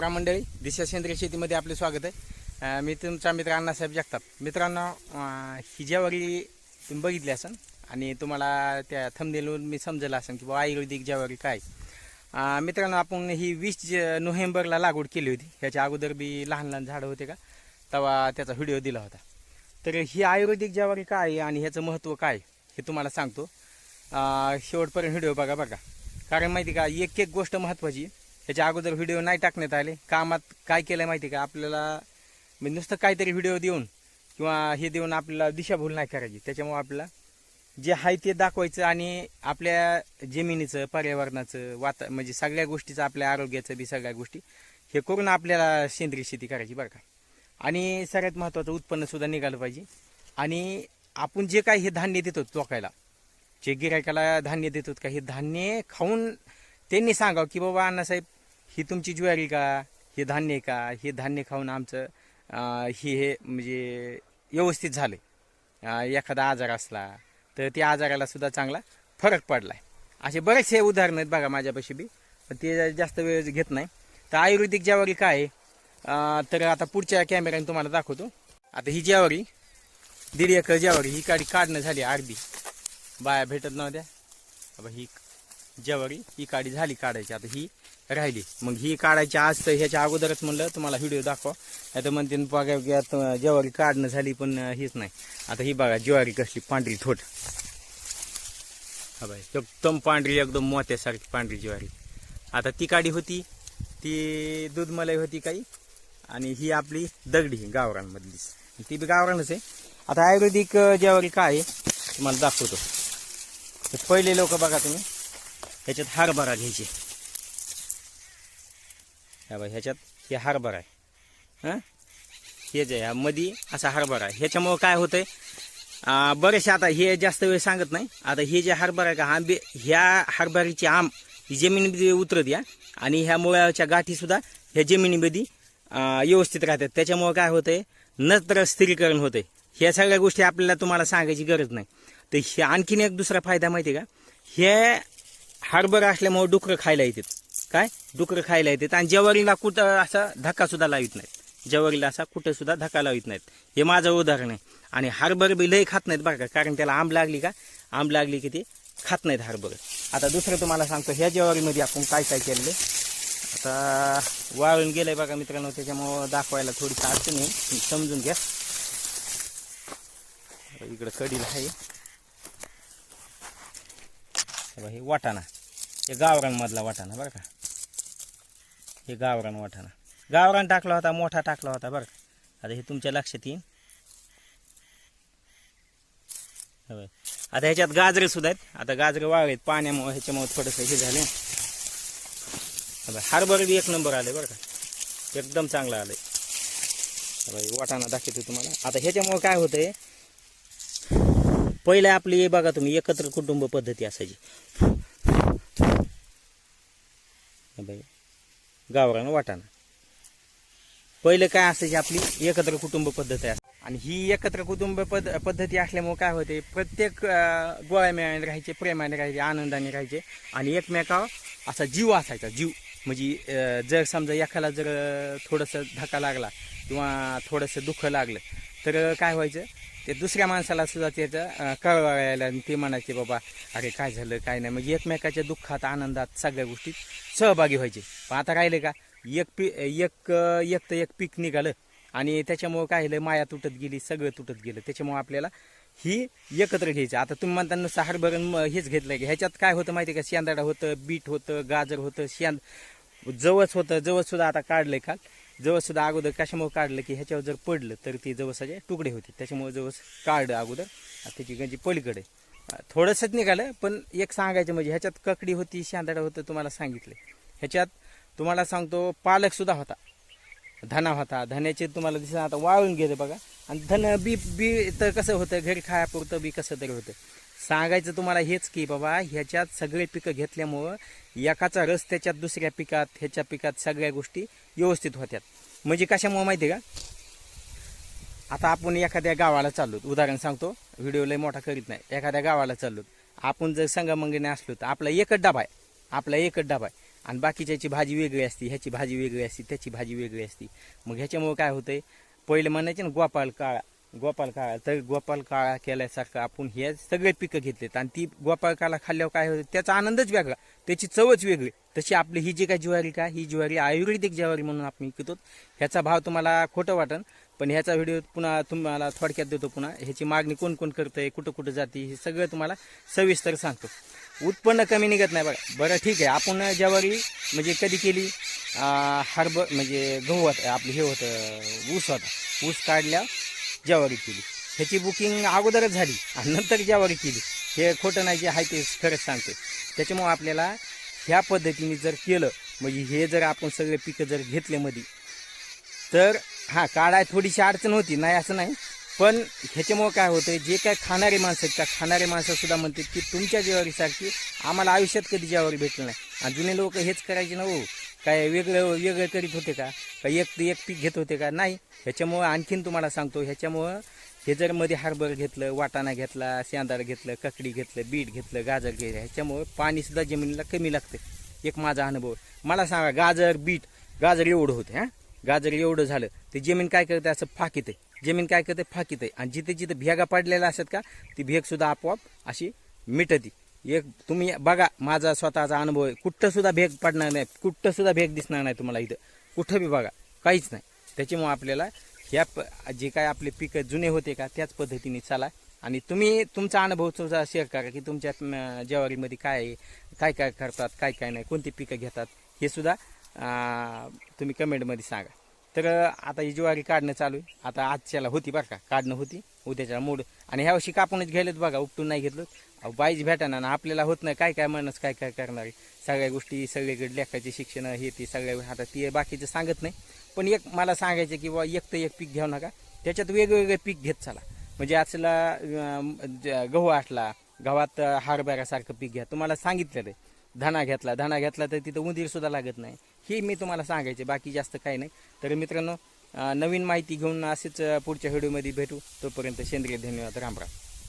नमस्कार मंडळी दिशा सेंद्रिय शेतीमध्ये आपले स्वागत आहे. मी तुमचा मित्र अण्णासाहेब जगताप. मित्रांनो ही ज्वारी तुम्ही बघितली असन आणि तुम्हाला त्या थंबनेलवरून मी समजलं असेल की बाबा आयुर्वेदिक ज्वारी काय. मित्रांनो आपण ही वीस ज- नोव्हेंबरला लागवड केली होती. ह्याच्या अगोदर बी लहान लहान झाडं होते का? तेव्हा त्याचा व्हिडिओ दिला होता. तर ही आयुर्वेदिक ज्वारी काय आहे आणि ह्याचं महत्त्व काय हे तुम्हाला सांगतो. शेवटपर्यंत व्हिडिओ बघा बघा कारण माहिती का एक एक गोष्ट महत्त्वाची त्याच्या अगोदर व्हिडिओ नाही टाकण्यात आले. कामात काय केलं माहिती का? आपल्याला म्हणजे नुसतं काहीतरी व्हिडिओ देऊन किंवा हे देऊन आपल्याला दिशाभूल नाही करायची. त्याच्यामुळे आपल्याला जे आहे ते दाखवायचं आणि आपल्या जमिनीचं पर्यावरणाचं वाता म्हणजे सगळ्या गोष्टीचं आपल्या आरोग्याचं बी सगळ्या गोष्टी हे करून आपल्याला सेंद्रिय शेती करायची बरं का. आणि सगळ्यात महत्त्वाचं उत्पन्नसुद्धा निघालं पाहिजे. आणि आपण जे काही हे धान्य देतो लोकायला जे गिरायकाला धान्य देतो का हे धान्य खाऊन त्यांनी सांगावं की बाबा अण्णासाहेब ही तुमची ज्वारी का? हे धान्य का? हे धान्य खाऊन आमचं हे हे म्हणजे व्यवस्थित झालं एखादा आजार असला तर त्या आजाराला सुद्धा चांगला फरक पडलाय. असे बरेचसे उदाहरण आहेत बघा माझ्यापाशी बी पण ते जास्त वेळ घेत नाही. तर आयुर्वेदिक ज्वारी काय आहे? तर आता पुढच्या कॅमेऱ्याने तुम्हाला दाखवतो. आता ही ज्वारी दीड एकर ज्वारी ही काडी काढणं झाली अर्धी बाया भेटत नव्हत्या. ही ज्यावेळी ही काडी झाली काढायची. आता ही राहिली. मग ही काढायची आज तर ह्याच्या अगोदरच म्हणलं तुम्हाला व्हिडिओ दाखवा. आता म्हणते बघा की आता ज्वारी काढणं झाली पण हीच नाही. आता ही बघा ज्वारी कसली पांढरी थोट. हा बाई एकदम पांढरी एकदम मोत्यासारखी पांढरी ज्वारी. आता ती काडी होती ती दूधमलाई होती काही आणि ही आपली दगडी गावरांमधलीच ती बी गावरानच आहे. आता आयुर्वेदिक ज्वारी काय आहे तुम्हाला दाखवतो. तर पहिले लोक बघा तुम्ही. ह्याच्यात हरभरा घ्यायचे. हा बाई ह्याच्यात हे हरभरा आहे. हां? हे जे आहे मधी असा हरभरा आहे. ह्याच्यामुळं काय होतंय बरेचसे आता हे जास्त वेळ सांगत नाही. आता हे जे हरभरा आहे का आंबे ह्या हरभऱ्याची आंब ही जमिनीमध्ये उतरत या. आणि ह्या मुळाच्या गाठीसुद्धा ह्या जमिनीमध्ये व्यवस्थित राहतात. त्याच्यामुळं काय होतंय नत्र स्थिरीकरण होतंय. ह्या सगळ्या गोष्टी आपल्याला तुम्हाला सांगायची गरज नाही. तर हे आणखीन एक दुसरा फायदा माहिती आहे का? हे हरभर असल्यामुळे डुकरं खायला येतात. काय? डुकरं खायला येतात. आणि जवारीला कुठं असा धक्का सुद्धा लावित नाहीत. जवारीला असा कुठं सुद्धा धक्का लावित नाहीत. हे माझं उदाहरण आहे. आणि हरभर बी लय खात नाहीत बरं का? कारण त्याला आंब लागली का? आंब लागली की ते खात नाहीत हरभर आता दुसरं तुम्हाला सांगतो ह्या जवारीमध्ये आपण काय काय केलेलं आता वाळून गेलंय बघा मित्रांनो त्याच्यामुळं दाखवायला थोडीशी अडचण आहे. तुम्ही समजून घ्या. इकडं कडीला आहे. हे बघा, हे वाटाणा. हे गावरानमधला वाटाणा बरं का? हे गावरान वाटाणा. गावरान टाकला होता मोठा टाकला होता बरं का? आता हे तुमच्या लक्षात येईल आता ह्याच्यात गाजरे सुद्धा आहेत. आता गाजरे वाळलेत पाण्यामुळे ह्याच्यामुळे थोडंसं हे झाले. हे बी एक नंबर आले बरं का? एकदम चांगलं आलं आहे वाटाणा दाखवतो तुम्हाला. आता ह्याच्यामुळे काय होतंय पहिले आपली बघा तुम्ही एकत्र कुटुंब पद्धती असायची. गावरानं वाटाणा. पहिले काय असायची आपली? एकत्र कुटुंब पद्धती आहे. आणि ही एकत्र कुटुंब पद पद्धती असल्यामुळे काय होते? प्रत्येक गोळ्या मिळाने राहायचे प्रेमाने राहायचे आनंदाने राहायचे. आणि एकमेकावर असा जीव असायचा जीव. म्हणजे जर समजा एखादा जर थोडंसं धक्का लागला किंवा थोडंसं दुःख लागलं तर काय व्हायचं? ते दुसऱ्या माणसाला सुद्धा त्याचं कळवायला आणि ते म्हणायचे बाबा अरे काय झालं काय नाही. म्हणजे एकमेकाच्या दुःखात आनंदात सगळ्या गोष्टीत सहभागी व्हायचे. पण आता राहिले का एक पी एक एक तर एक पीक निघालं आणि त्याच्यामुळं काय झालं माया तुटत गेली सगळं तुटत गेलं. त्याच्यामुळं आपल्याला ही एकत्र घ्यायचं. आता तुम्ही म्हणता नुसतं हरभरण हेच घेतलं की? ह्याच्यात काय होतं माहिती आहे का? शेंदाडा होतं बीट होतं गाजर होतं शेंद जवस होतं जवस सुद्धा आता काढलंय काल. जवससुद्धा अगोदर कशामुळे काढलं की ह्याच्यावर जर पडलं तर ती जवसाचे तुकडे होते. त्याच्यामुळे जवस काढलं अगोदर. त्याची गंजी पलीकडे. थोडंसंच निघालं पण एक सांगायचं म्हणजे ह्याच्यात ककडी होती शांदाडा होतं तुम्हाला सांगितलं. ह्याच्यात तुम्हाला सांगतो पालकसुद्धा होता. धना होता. धन्याचे तुम्हाला दिसत आता वाळून गेले बघा. आणि धन बी बी तर कसं होतं घरी खायापुरतं बी कसं तरी होतं. सांगायचं तुम्हाला हेच की बाबा ह्याच्यात सगळे पिकं घेतल्यामुळं एकाचा रस त्याच्यात दुसऱ्या पिकात ह्याच्या पिकात सगळ्या गोष्टी व्यवस्थित होत्यात. म्हणजे कशामुळं माहिती आहे का? आता आपण एखाद्या गावाला चाललो उदाहरण सांगतो. व्हिडिओ लय मोठा करीत नाही. एखाद्या गावाला चाललो आपण जर संगमंगीने असलो तर आपला एकच डबा आहे. आपला एकच डबा आहे. आणि बाकीच्याची भाजी वेगळी असते ह्याची भाजी वेगळी असते त्याची भाजी वेगळी असते. मग ह्याच्यामुळं काय होतंय? पहिले म्हणायचे ना गोपाळ काळा. गोपाल काळा तर गोपाल काळा केल्यासारखं आपण हे सगळे पिकं घेतलेत. आणि ती गोपाल काळा खाल्ल्यावर काय होतं? त्याचा आनंदच वेगळा. त्याची चवच वेगळी. तशी आपली ही जी काय ज्वारी का? ही ज्वारी आयुर्वेदिक ज्वारी म्हणून आपण विकतो. ह्याचा भाव तुम्हाला खोटं वाटन पण ह्याचा व्हिडिओ पुन्हा तुम्हाला थोडक्यात देतो पुन्हा. ह्याची मागणी कोण कोण करतंय कुठं कुठं जाते हे सगळं तुम्हाला सविस्तर सांगतो. उत्पन्न कमी निघत नाही बघा. बरं ठीक आहे. आपण ज्वारी म्हणजे कधी केली? हरब म्हणजे गहू होता. आपलं हे होतं ऊस होता. ऊस काढल्या ज्वारी केली. ह्याची बुकिंग अगोदरच झाली आणि नंतर ज्वारी केली. हे खोटं नाही जे आहे ते खरंच सांगतो त्याच्यामुळं आपल्याला ह्या पद्धतीने जर केलं म्हणजे हे जर आपण सगळे पिकं जर घेतले मध्ये तर हां काढाय थोडीशी अडचण होती नाही असं नाही. पण ह्याच्यामुळं काय होतं जे काय खाणारे माणसं आहेत का खाणारे माणसंसुद्धा म्हणतात की तुमच्या जेवारीसारखी आम्हाला आयुष्यात कधी जेवारी भेटलं नाही. आणि जुने लोक हेच करायचे ना हो. काय वेगळं वेगळं करीत होते का? का एक एक पीक घेत होते का? नाही. ह्याच्यामुळं आणखीन तुम्हाला सांगतो ह्याच्यामुळं हे जर मध्ये हार्बर घेतलं वाटाणा घेतला शेंदार घेतलं ककडी घेतलं बीट घेतलं गाजर घेतलं ह्याच्यामुळं पाणीसुद्धा जमिनीला कमी लागतं. एक माझा अनुभव. मला सांगा गाजर बीट गाजर एवढं होते हां? गाजर एवढं झालं ते जमीन काय करते? असं फाकीत आहे. जमीन काय करते? फाकीत आहे. आणि जिथे जिथे भेगा पडलेल्या असतात का ती भेगसुद्धा आपोआप अशी मिटती. एक तुम्ही बघा माझा स्वतःचा अनुभव आहे. कुठं सुद्धा भेग पडणार नाही. कुठं सुद्धा भेग दिसणार नाही तुम्हाला इथं. कुठं बी बघा. काहीच नाही. त्याच्यामुळं आपल्याला ह्या प जे काय आपले पिकं जुने होते का त्याच पद्धतीने चाला. आणि तुम्ही तुमचा अनुभव सुद्धा शेअर करा की तुमच्या ज्वारीमध्ये काय आहे काय काय करतात काय काय नाही कोणती पिकं घेतात हे सुद्धा तुम्ही कमेंटमध्ये सांगा. तर आता ही ज्वारी काढणं चालू आहे. आता आजच्याला होती बरं का काढणं होती. उद्याच्या मूड. आणि ह्या वर्षी कापूनच घ्यायलेत बघा उपटून नाही घेतलं अहो बाईज भेटाना ना आपल्याला होत नाही. काय काय म्हणस काय काय करणार? आहे. सगळ्या गोष्टी सगळीकडे लेखाचे शिक्षण हे ते सगळ्या आता ते बाकीचं सांगत नाही. पण एक मला सांगायचं की बाबा एक तर एक पीक घेऊ नका. त्याच्यात वेगवेगळे पीक घेत चला. म्हणजे आजला गहू असला गव्हात हारभऱ्यासारखं पीक घ्या. तुम्हाला सांगितलेलं आहे धना घेतला धना घेतला तर तिथं उंदीरसुद्धा लागत नाही. हे मी तुम्हाला सांगायचे बाकी जास्त काही नाही. तर मित्रांनो नवीन माहिती घेऊन असेच पुढच्या व्हिडिओमध्ये भेटू. तोपर्यंत सेंद्रिय धन्यवाद. रामराम